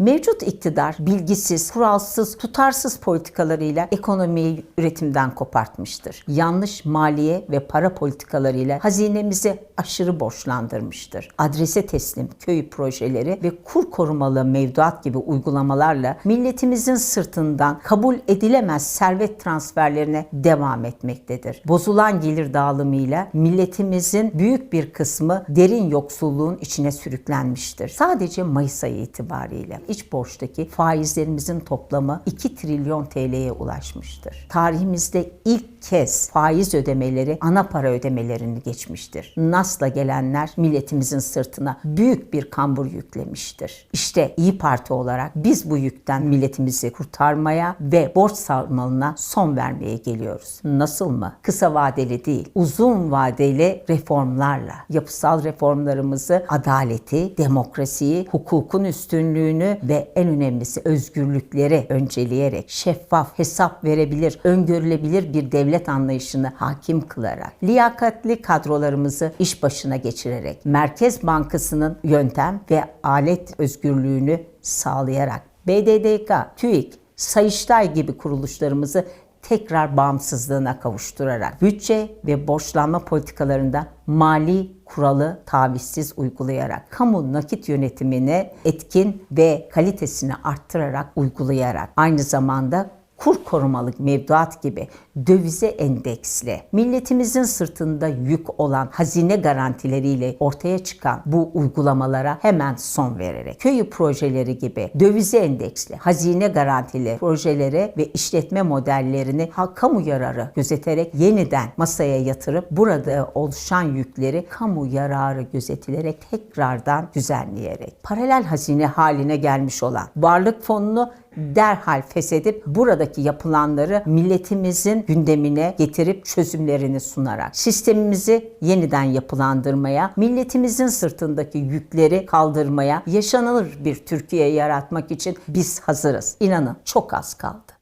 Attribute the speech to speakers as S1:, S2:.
S1: Mevcut iktidar bilgisiz, kuralsız, tutarsız politikalarıyla ekonomiyi üretimden kopartmıştır. Yanlış maliye ve para politikalarıyla hazinemizi aşırı borçlandırmıştır. Adrese teslim köy projeleri ve kur korumalı mevduat gibi uygulamalarla milletimizin sırtından kabul edilemez servet transferlerine devam etmektedir. Bozulan gelir dağılımıyla milletimizin büyük bir kısmı derin yoksulluğun içine sürüklenmiştir. Sadece Mayıs ayı itibariyle iç borçtaki faizlerimizin toplamı 2 trilyon TL'ye ulaşmıştır. Tarihimizde ilk kez faiz ödemeleri ana para ödemelerini geçmiştir. NAS'la gelenler milletimizin sırtına büyük bir kambur yüklemiştir. İşte İyi Parti olarak biz bu yükten milletimizi kurtarmaya ve borç sarmalına son vermeye geliyoruz. Nasıl mı? Kısa vadeli değil, uzun vadeli reformlarla. Yapısal reformlarımızı adaleti, demokrasiyi, hukukun üstünlüğünü ve en önemlisi özgürlükleri önceleyerek şeffaf, hesap verebilir, öngörülebilir bir devlet anlayışını hakim kılarak, liyakatli kadrolarımızı iş başına geçirerek, Merkez Bankası'nın yöntem ve alet özgürlüğünü sağlayarak, BDDK, TÜİK, Sayıştay gibi kuruluşlarımızı tekrar bağımsızlığına kavuşturarak bütçe ve borçlanma politikalarında mali kuralı tavizsiz uygulayarak kamu nakit yönetimini etkin ve kalitesini arttırarak uygulayarak aynı zamanda kur korumalı mevduat gibi dövize endeksli milletimizin sırtında yük olan hazine garantileriyle ortaya çıkan bu uygulamalara hemen son vererek köyü projeleri gibi dövize endeksli hazine garantili projelere ve işletme modellerini kamu yararı gözeterek yeniden masaya yatırıp burada oluşan yükleri kamu yararı gözetilerek tekrardan düzenleyerek paralel hazine haline gelmiş olan varlık fonunu derhal feshedip buradaki yapılanları milletimizin gündemine getirip çözümlerini sunarak sistemimizi yeniden yapılandırmaya, milletimizin sırtındaki yükleri kaldırmaya, yaşanılır bir Türkiye yaratmak için biz hazırız. İnanın çok az kaldı.